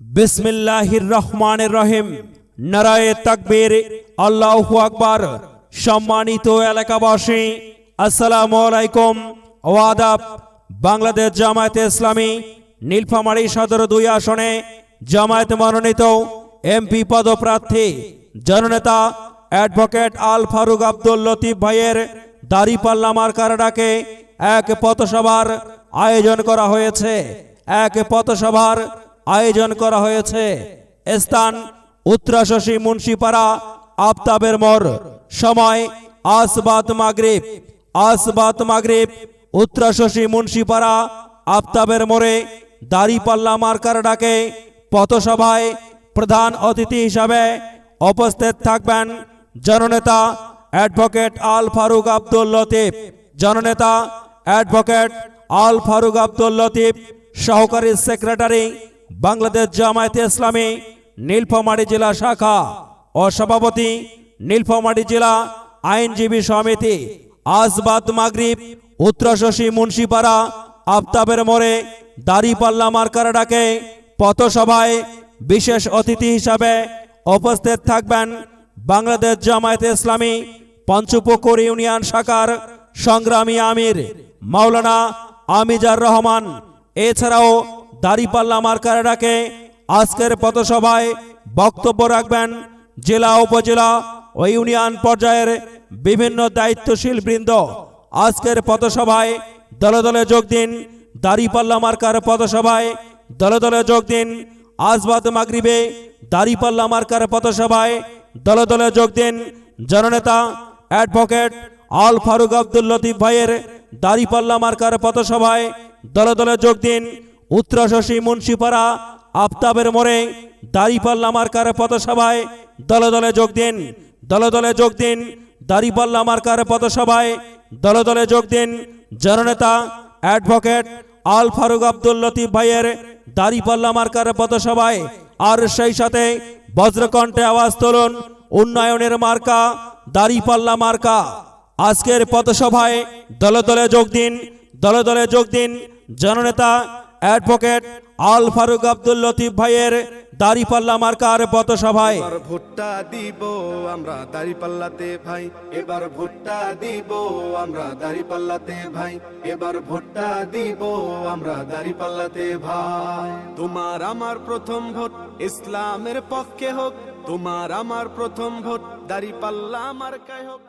বিসমিল্লাহির রহমানির রহিম। নারায়ে তাকবীর। আল্লাহু আকবার। সম্মানিত এলাকাবাসী, আসসালামু আলাইকুম। ওয়াদাব, বাংলাদেশ জামায়াতে ইসলামী, নীলফামারী সদর দুই আসনে জামায়াত মনোনীত এমপি পদপ্রার্থী, জননেতা অ্যাডভোকেট আল ফারুক আব্দুল লতিফ ভাইয়ের দাড়িপাল্লা মার্কার ডাকে এক পথসভার আয়োজন করা হয়েছে। এক পথসভার আয়োজন করা হয়েছে। স্থান উত্তরাশী মুন্সিপাড়া, আফতাবের মোড়। সময় আসবাত মাগরিব। আসবাত মাগরিব উত্তরাশী মুন্সিপাড়া, আফতাবের মোড়ে দাড়িপাল্লা মার্কার ডাকে পথসভায় প্রধান অতিথি হিসাবে উপস্থিত থাকবেন জননেতা অ্যাডভোকেট আল ফারুক আব্দুল লতিফ। জননেতা অ্যাডভোকেট আল ফারুক আব্দুল লতিফ, সহকারী সেক্রেটারি বাংলাদেশ জামায়াতে ইসলামী, নীলফামারী জেলা শাখা ও সভাপতি নীলফামারী জেলা আইনজীবী সমিতি, আসবাদ মাগরিব উত্তরশী মুন্সিপাড়া, আফতাবের মোড়ে, দাড়িপাল্লা মার্কার ডাকে, পথসভায় বিশেষ অতিথি হিসাবে উপস্থিত থাকবেন বাংলাদেশ জামায়াতে ইসলামী পঞ্চপুকুর ইউনিয়ন শাখার সংগ্রামী আমির, মাওলানা আমিজার রহমান। এছাড়াও দাড়িপাল্লা মার্কার ডাকে। আজকের পথসভায় বক্তব্য রাখবেন জেলা, উপজেলা ও ইউনিয়ন পর্যায়ের বিভিন্ন দায়িত্বশীল বৃন্দ। আজকের পথসভায় দলে দলে যোগ দিন দাড়িপাল্লা মার্কার পথসভায় দলে দলে যোগ দিন, আজবাদ মাগরিবে দাড়িপাল্লা মার্কার পথসভায় দলে দলে যোগ দিন, জননেতা, অ্যাডভোকেট আল ফারুক আব্দুল লতিফ ভাইয়ের দাড়িপাল্লা মার্কার পথসভায় দলে দলে যোগ দিন উত্তরাশী মুন্সিপাড়া, আফতাবের মোড়ে দাড়িপাল্লা মার্কার পথসভায় দলে দলে যোগ দিন, দলে দলে যোগ দিন, দাড়িপাল্লা মার্কার পথসভায় দলে দলে যোগ দিন। জননেতা, অ্যাডভোকেট আল ফারুক আব্দুল লতিফ ভাইয়ের দাড়িপাল্লা মার্কার পথসভায় আর সেই সাথে বজ্রকণ্ঠে আওয়াজ তুলুন, উন্নয়নের মার্কা, দাড়িপাল্লা মার্কা। আজকের পথসভায় দলে দলে যোগ দিন, দলে দলে যোগ দিন। জননেতা অ্যাডভোকেট আল ফারুক আব্দুল লতিফ ভাইয়ের দাড়িপাল্লা মার্কার পথসভায়। এবার ভুট্টা দিব আমরা দাড়ি পাল্লাতে ভাই। এবার ভুট্টা দিব আমরা দাড়ি পাল্লাতে ভাই। এবার ভুট্টা দিব আমরা দাড়ি পাল্লাতে ভাই। তোমার আমার প্রথম ভোট ইসলামের পক্ষে হোক। তোমার আমার প্রথম ভোট দাড়ি পাল্লা আমার হোক।